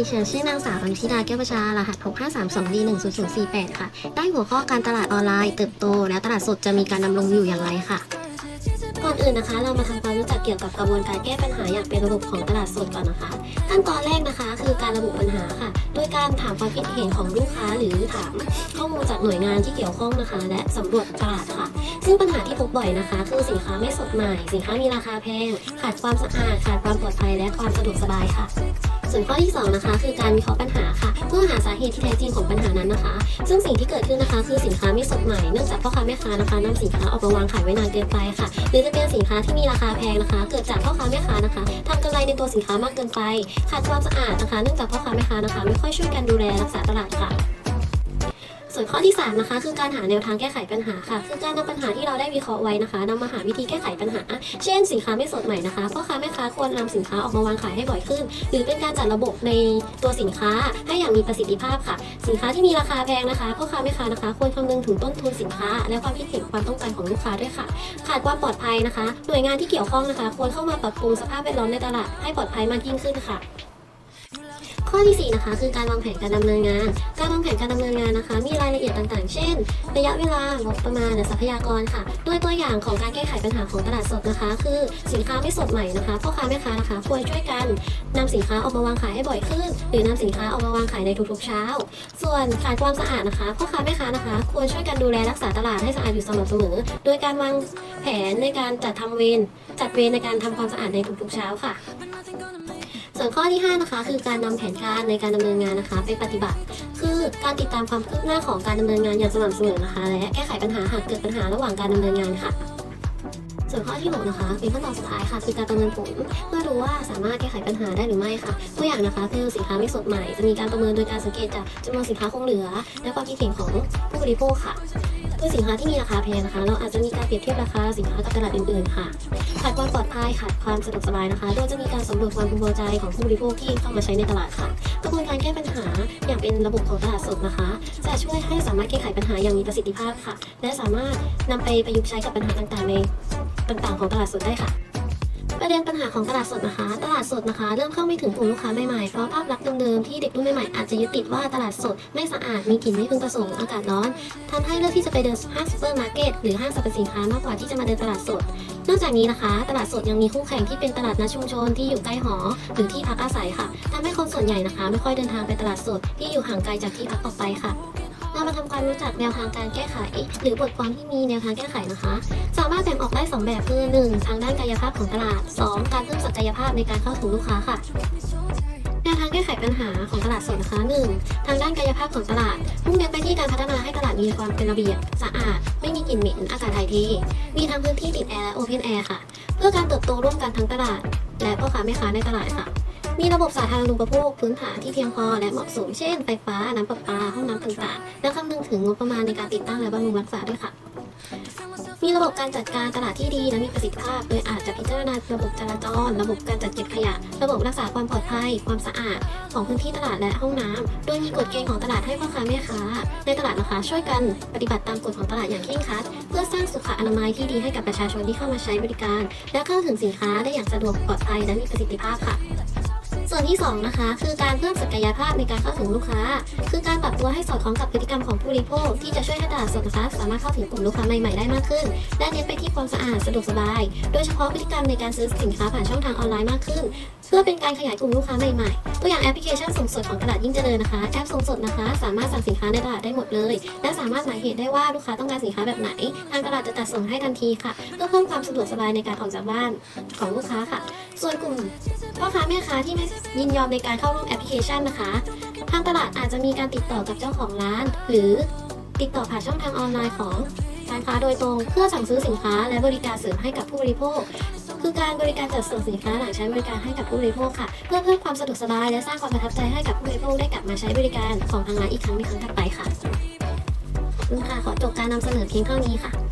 ดิฉันชื่อนางสาวอนุชิดาแก้วประชารหัส 6532D10048 ค่ะ ได้หัวข้อการตลาดออนไลน์เติบโต และตลาดสดจะมีการดำรงอยู่อย่างไรค่ะ ก่อนอื่นนะคะ เรามาทำความรู้จักเกี่ยวกับกระบวนการแก้ปัญหาอย่างเป็นระบบของตลาดสดก่อนนะคะ ขั้นตอนแรกนะคะคือการระบุปัญหาค่ะ โดยการถามความคิดเห็นของลูกค้าหรือถามข้อมูลจากหน่วยงานที่เกี่ยวข้องนะคะ และสำรวจตลาดค่ะซึ่งปัญหาที่พบบ่อยนะคะ คือสินค้าไม่สดใหม่ สินค้ามีราคาแพง ขาดความสะอาด ขาดความปลอดภัย และความสะดวกสบายค่ะส่วนข้อที่ 2 นะคะ คือการวิเคราะห์ปัญหาค่ะ เพื่อหาสาเหตุที่แท้จริงของปัญหานั้นนะคะ ซึ่งสิ่งที่เกิดขึ้นนะคะ คือสินค้าไม่สดใหม่เนื่องจากพ่อค้าแม่ค้านะคะนำสินค้าออกมาวางขายไว้นานเกินไปค่ะ หรือจะเป็นสินค้าที่มีราคาแพงนะคะ เกิดจากพ่อค้าแม่ค้านะคะทำกำไรในตัวสินค้ามากเกินไปขาดความสะอาดนะคะ เนื่องจากพ่อค้าแม่ค้านะคะ ไม่ค่อยช่วยกันดูแลรักษาตลาดค่ะ ส่วนข้อที่ 3 นะคะ คือการหาแนวทางแก้ไขปัญหาค่ะ คือการนำปัญหาที่เราได้วิเคราะห์ไว้นะคะนำมาหาวิธีแก้ไขปัญหา เช่น สินค้าไม่สดใหม่นะคะพ่อค้าแม่ค้าควรนำสินค้าออกมาวางขายให้บ่อยขึ้น หรือเป็นการจัดระบบในตัวสินค้าให้อย่างมีประสิทธิภาพค่ะ สินค้าที่มีราคาแพงนะคะพ่อค้าแม่ค้านะคะ ควรคำนึงถึงต้นทุนสินค้า และความคิดเห็นความต้องการของลูกค้าด้วยค่ะ ขาดความปลอดภัยนะคะ หน่วยงานที่เกี่ยวข้องนะคะ ควรเข้ามาปรับปรุงสภาพแวดล้อมในตลาดให้ปลอดภัยมากยิ่งขึ้นค่ะ ข้อที่ 4 นะคะ คือการวางแผนการดำเนินงาน การวางแผนการดำเนินงานนะคะ มีรายละเอียดต่างๆ เช่น ระยะเวลางบประมาณและทรัพยากรค่ะโดยตัวอย่างของการแก้ไขปัญหาของตลาดสดนะคะ คือสินค้าไม่สดใหม่นะคะพ่อค้าแม่ค้านะคะควรช่วยกันนำสินค้าออกมาวางขายให้บ่อยขึ้น หรือนำสินค้าออกมาวางขายในทุกๆเช้า ส่วนขาดความสะอาดนะคะพ่อค้าแม่ค้านะคะ ควรช่วยกันดูแลรักษาตลาดให้สะอาดอยู่สม่ำเสมอ โดยการวางแผนในการจัดทำเวรจัดเวรในการทำความสะอาดในทุกๆเช้าค่ะ วนข้อที่ 5 นะคะ คือการนำแผนการในการดำเนินงานนะคะ ไปปฏิบัติ คือการติดตามความคืบหน้าของการดำเนินงานอย่างสม่ำเสมอนะคะ และแก้ไขปัญหาหากเกิดปัญหาระหว่างการดำเนินงานค่ะ ส่วนข้อที่ 6 นะคะ เป็นขั้นตอนสุดท้ายค่ะ คือการประเมินผลเพื่อดูว่าสามารถแก้ไขปัญหาได้หรือไม่ค่ะ ตัวอย่างนะคะคือสินค้าไม่สดใหม่ จะมีการประเมินโดยการสังเกตจากจำนวนสินค้าคงเหลือ และความคิดเห็นของผู้บริโภคค่ะคือสินค้าที่มีราคาแพงนะคะ เราอาจจะมีการเปรียบเทียบราคาสินค้ากับตลาดอื่นๆค่ะขาดความปลอดภัยขาดความสะดวกสบายนะคะโดยจะมีการสำรวจความพึงพอใจของผู้บริโภคที่เข้ามาใช้ในตลาดค่ะกระบวนการแก้ปัญหาอย่างเป็นระบบของตลาดสดนะคะ จะช่วยให้สามารถแก้ไขปัญหาอย่างมีประสิทธิภาพค่ะ และสามารถนำไปประยุกต์ใช้กับปัญหาต่างๆใน ต่างๆของตลาดสดได้ค่ะ ประเด็นปัญหาของตลาดสดนะคะ ตลาดสดนะคะ เริ่มเข้าไม่ถึงกลุ่มลูกค้าใหม่ๆ เพราะภาพลักษณ์เดิมๆที่เด็กรุ่นใหม่ๆอาจจะยึดติดว่าตลาดสดไม่สะอาดมีกลิ่นไม่พึงประสงค์อากาศร้อนทำให้เลือกที่จะไปเดินห้างซูเปอร์มาร์เก็ตหรือห้างสรรพสินค้ามากกว่าที่จะมาเดินตลาดสด นอกจากนี้นะคะ ตลาดสดยังมีคู่แข่งที่เป็นตลาดนัดชุมชนที่อยู่ใกล้หอ หรือที่พักอาศัยค่ะทำให้คนส่วนใหญ่นะคะ ไม่ค่อยเดินทางไปตลาดสดที่อยู่ห่างไกลจากที่พักออกไปค่ะ เรามาทำความรู้จักแนวทางการแก้ไข หรือบทความที่มีแนวทางแก้ไขนะคะ สามารถแบ่งออกได้ 2 แบบคือ 1. ทางด้านกายภาพของตลาด 2. การเพิ่มศักยภาพในการเข้าถึงลูกค้าค่ะแนวทางแก้ไขปัญหาของตลาดสดนะคะ 1. ทางด้านกายภาพของตลาดมุ่งเน้นไปที่การพัฒนาให้ตลาดมีความเป็นระเบียบสะอาด ไม่มีกลิ่นเหม็นอากาศถ่ายเทมีทั้งพื้นที่ติดแอร์และโอเพนแอร์ค่ะ เพื่อการเติบโตร่วมกันทั้งตลาด และพ่อค้าแม่ค้าในตลาดค่ะ มีระบบสาธารณูปโภคพื้นฐานที่เพียงพอและเหมาะสม เช่น ไฟฟ้า น้ำประปา ห้องน้ำต่างๆ และคำนึงถึงงบประมาณในการติดตั้งและบำรุงรักษาด้วยค่ะ มีระบบการจัดการตลาดที่ดีและมีประสิทธิภาพ โดยอาจจะพิจารณาระบบจราจร ระบบการจัดเก็บขยะ ระบบรักษาความปลอดภัย ความสะอาด ของพื้นที่ตลาดและห้องน้ำโดยมีกฎเกณฑ์ของตลาดให้พ่อค้าแม่ค้า ในตลาดนะคะช่วยกันปฏิบัติตามกฎของตลาดอย่างเคร่งครัด เพื่อสร้างสุขอนามัยที่ดีให้กับประชาชนที่เข้ามาใช้บริการ และเข้าถึงสินค้าได้อย่างสะดวกปลอดภัยและมีประสิทธิภาพค่ะ ส่วนที่ 2 นะคะ คือการเพิ่มศักยภาพในการเข้าถึงลูกค้า คือการปรับตัวให้สอดคล้องกับพฤติกรรมของผู้บริโภค ที่จะช่วยให้ตลาดสดนะคะสามารถเข้าถึงกลุ่มลูกค้าใหม่ๆได้มากขึ้น และเน้นไปที่ความสะอาดสะดวกสบาย โดยเฉพาะพฤติกรรมในการซื้อสินค้าผ่านช่องทางออนไลน์มากขึ้น เพื่อเป็นการขยายกลุ่มลูกค้าใหม่ๆ ตัวอย่างแอปพลิเคชันส่งสดของตลาดยิ่งเจริญนะคะ แอปส่งสดนะคะ สามารถสั่งสินค้าในตลาดได้หมดเลย และสามารถหมายเหตุได้ว่าลูกค้าต้องการสินค้าแบบไหน ทางตลาดจะจัดส่งให้ทันทีค่ะ เพื่อเพิ่มความสะดวกสบายในการออกจากบ้านของลูกค้าค่ะ ส่วนกลุ่มพ่อค้าแม่ค้าที่ไม่ยินยอมในการเข้าร่วมแอปพลิเคชันนะคะ ทางตลาดอาจจะมีการติดต่อกับเจ้าของร้าน หรือติดต่อผ่านช่องทางออนไลน์ของการค้าโดยตรงเพื่อสั่งซื้อสินค้าและบริการเสริมให้กับผู้บริโภค คือการบริการจัดส่งสินค้าหลังใช้บริการให้กับผู้บริโภคค่ะ เพื่อเพิ่มความสะดวกสบายและสร้างความประทับใจให้กับผู้บริโภคได้กลับมาใช้บริการของทางร้านอีกครั้งในครั้งถัดไปค่ะขอบคุณค่ะขอจบการนำเสนอเพียงเท่านี้ค่ะ